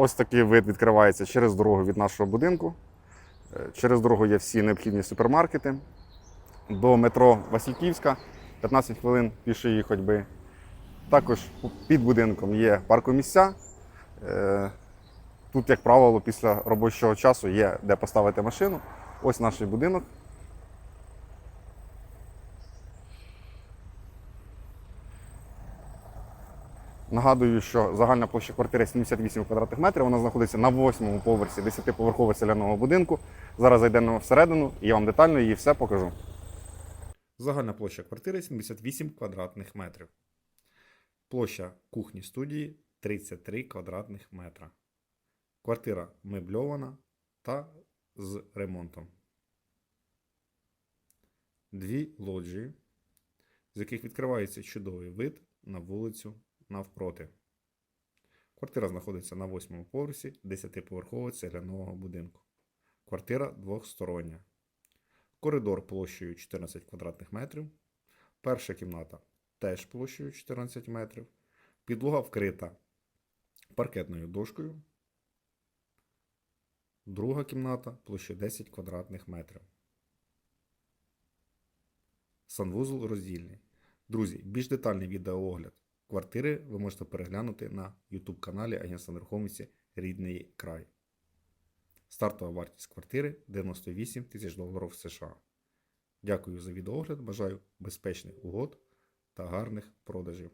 Ось такий вид відкривається через дорогу від нашого будинку. Е, Через дорогу є всі необхідні супермаркети. До метро Васильківська 15 хвилин пішої ходьби. Також під будинком є паркомісця. Е, Тут, як правило, після робочого часу є де поставити машину. Ось наш будинок. Нагадую, що загальна площа квартири 78 квадратних метрів. Вона знаходиться на восьмому поверсі 10-поверхового селяного будинку. Зараз зайдемо всередину і я вам детально її все покажу. Загальна площа квартири 78 квадратних метрів. Площа кухні студії 33 квадратних метра. Квартира мебльована та з ремонтом. Дві лоджії, з яких відкривається чудовий вид на вулицю навпроти. Квартира знаходиться на восьмому поверсі 10-поверхового цегляного будинку. Квартира двохстороння. Коридор площею 14 квадратних метрів. Перша кімната теж площею 14 метрів. Підлога вкрита паркетною дошкою. Друга кімната площею 10 квадратних метрів. Санвузол роздільний. Друзі, більш детальний відеоогляд квартири ви можете переглянути на YouTube каналі Агентства нерухомості Рідний край. Стартова вартість квартири 98 тисяч доларів США. Дякую за відеогляд. Бажаю безпечних угод та гарних продажів.